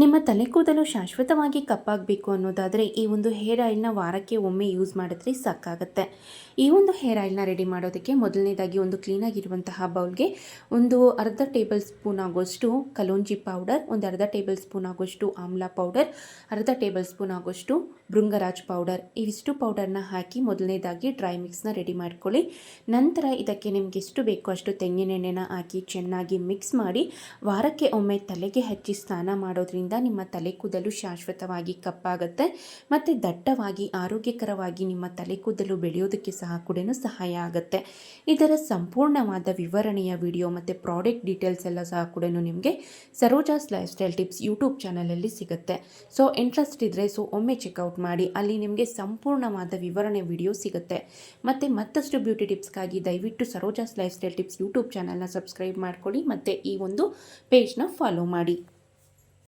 ನಿಮ್ಮ ತಲೆ ಕೂದಲು ಶಾಶ್ವತವಾಗಿ ಕಪ್ಪಾಗಬೇಕು ಅನ್ನೋದಾದರೆ ಈ ಒಂದು ಹೇರ್ ಆಯಿಲ್ನ ವಾರಕ್ಕೆ ಒಮ್ಮೆ ಯೂಸ್ ಮಾಡಿದ್ರೆ ಸಾಕಾಗುತ್ತೆ. ಈ ಒಂದು ಹೇರ್ ಆಯಿಲ್ನ ರೆಡಿ ಮಾಡೋದಕ್ಕೆ ಮೊದಲನೇದಾಗಿ ಒಂದು ಕ್ಲೀನಾಗಿರುವಂತಹ ಬೌಲ್ಗೆ ಒಂದು ಅರ್ಧ ಟೇಬಲ್ ಸ್ಪೂನ್ ಆಗೋಷ್ಟು ಕಲೋಂಜಿ ಪೌಡರ್ ಒಂದು ಅರ್ಧ ಟೇಬಲ್ ಸ್ಪೂನ್ ಆಗೋಷ್ಟು ಆಮ್ಲ ಪೌಡರ್ ಅರ್ಧ ಟೇಬಲ್ ಸ್ಪೂನ್ ಆಗೋಷ್ಟು ಭೃಂಗರಾಜ್ ಪೌಡರ್ ಇವಿಷ್ಟು ಪೌಡರ್ನ ಹಾಕಿ ಮೊದಲನೇದಾಗಿ ಡ್ರೈ ಮಿಕ್ಸ್ನ ರೆಡಿ ಮಾಡ್ಕೊಳ್ಳಿ. ನಂತರ ಇದಕ್ಕೆ ನಿಮ್ಗೆ ಎಷ್ಟು ಬೇಕೋ ಅಷ್ಟು ತೆಂಗಿನೆಣ್ಣೆನ ಹಾಕಿ ಚೆನ್ನಾಗಿ ಮಿಕ್ಸ್ ಮಾಡಿ ವಾರಕ್ಕೆ ಒಮ್ಮೆ ತಲೆಗೆ ಹಚ್ಚಿ ಸ್ನಾನ ಮಾಡೋದ್ರಿಂದ ನಿಮ್ಮ ತಲೆ ಕೂದಲು ಶಾಶ್ವತವಾಗಿ ಕಪ್ಪಾಗುತ್ತೆ ಮತ್ತು ದಟ್ಟವಾಗಿ, ಆರೋಗ್ಯಕರವಾಗಿ ನಿಮ್ಮ ತಲೆ ಕೂದಲು ಬೆಳೆಯೋದಕ್ಕೆ ಸಹ ಕೂಡ ಸಹಾಯ ಆಗುತ್ತೆ. ಇದರ ಸಂಪೂರ್ಣವಾದ ವಿವರಣೆಯ ವಿಡಿಯೋ ಮತ್ತು ಪ್ರಾಡಕ್ಟ್ ಡೀಟೇಲ್ಸ್ ಎಲ್ಲ ಸಹ ಕೂಡ ನಿಮಗೆ Saroja's life style tips YouTube ಚಾನಲಲ್ಲಿ ಸಿಗುತ್ತೆ. ಸೊ, ಇಂಟ್ರೆಸ್ಟ್ ಇದ್ದರೆ ಸೊ, ಒಮ್ಮೆ ಚೆಕ್ಔಟ್ ಮಾಡಿ, ಅಲ್ಲಿ ನಿಮಗೆ ಸಂಪೂರ್ಣವಾದ ವಿವರಣೆ ವಿಡಿಯೋ ಸಿಗುತ್ತೆ. ಮತ್ತು ಮತ್ತಷ್ಟು ಬ್ಯೂಟಿ ಟಿಪ್ಸ್ಗಾಗಿ ದಯವಿಟ್ಟು Saroja's life style tips YouTube ಚಾನಲ್ನ ಸಬ್ಸ್ಕ್ರೈಬ್ ಮಾಡ್ಕೊಳ್ಳಿ ಮತ್ತು ಈ ಒಂದು ಪೇಜ್ನ ಫಾಲೋ ಮಾಡಿ.